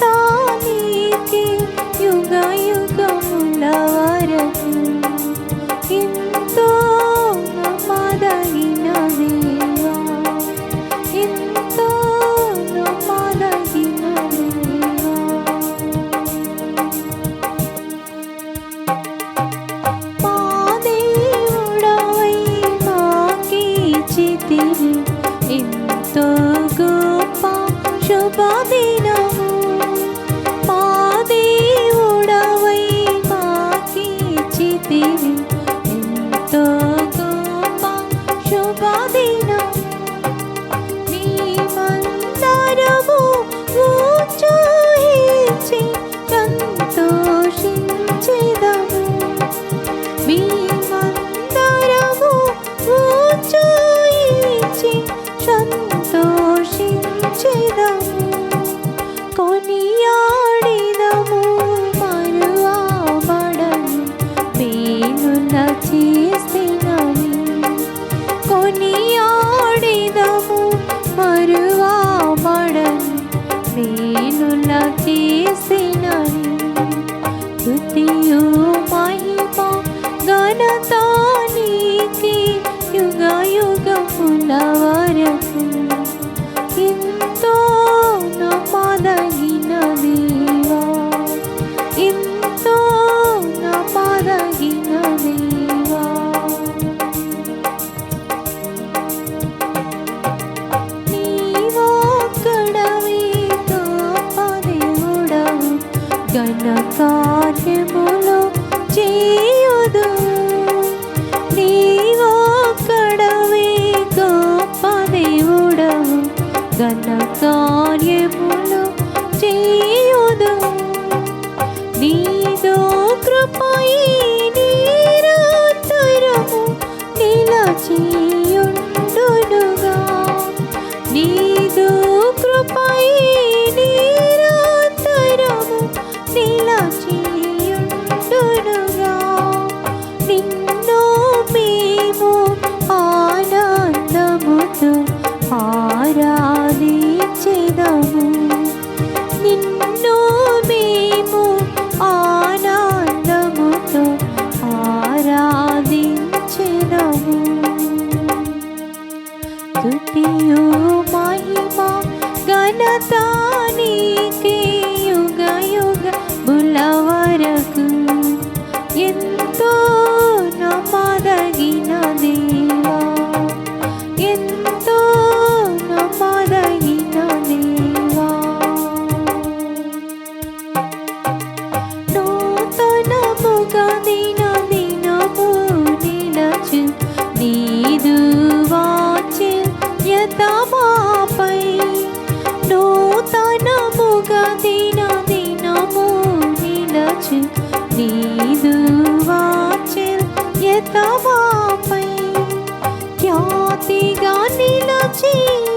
তো போய் तानी গানে নাচি।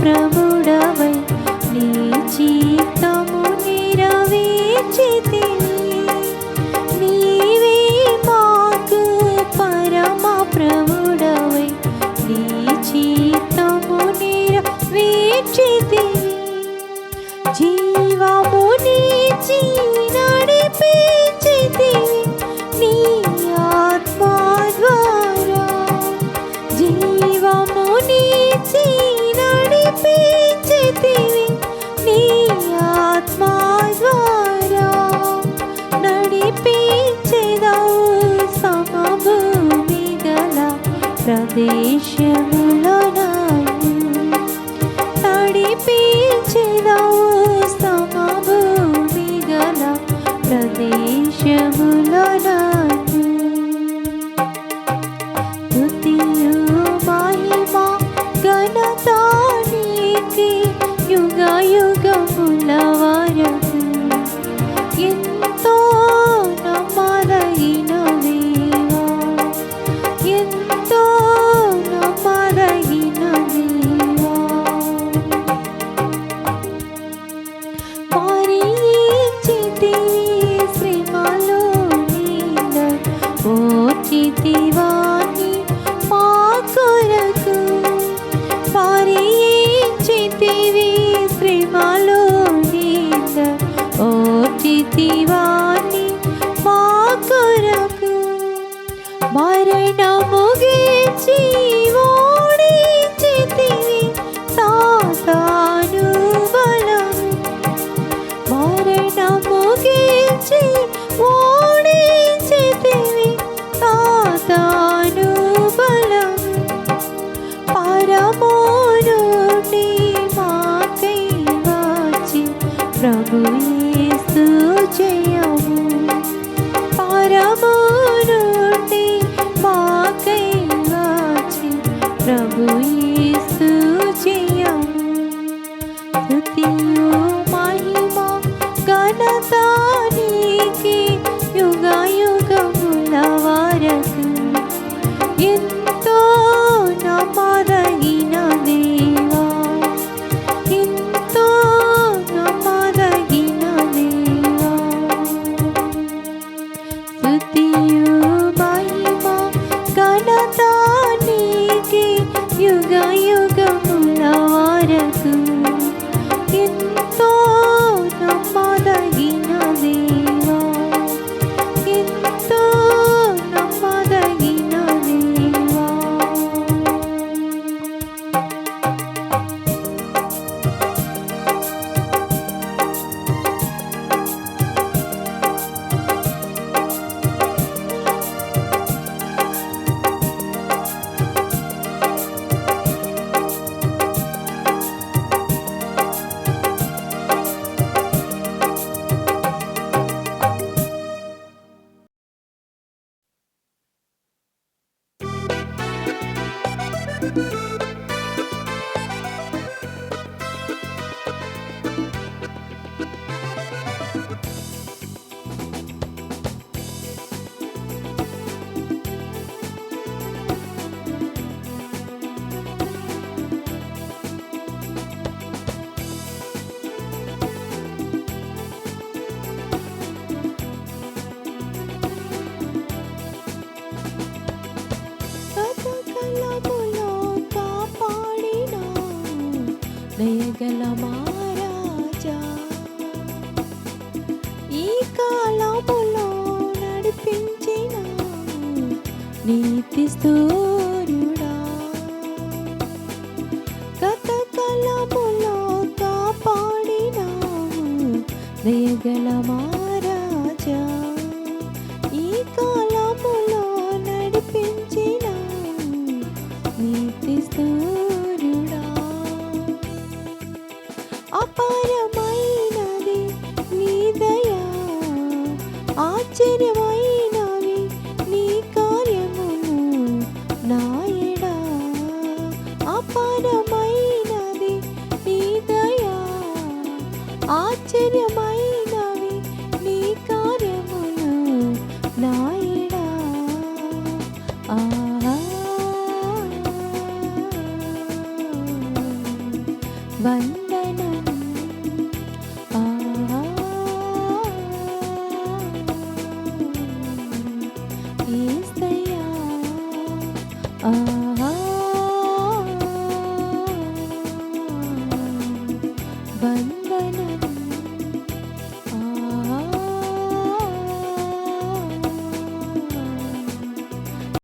pra. దేశములో నడిపించేదావు సమభూమి గల ప్రదేశములో తుతియు మహిమ ఘనతానికి యుగ యుగములవా baby, I'm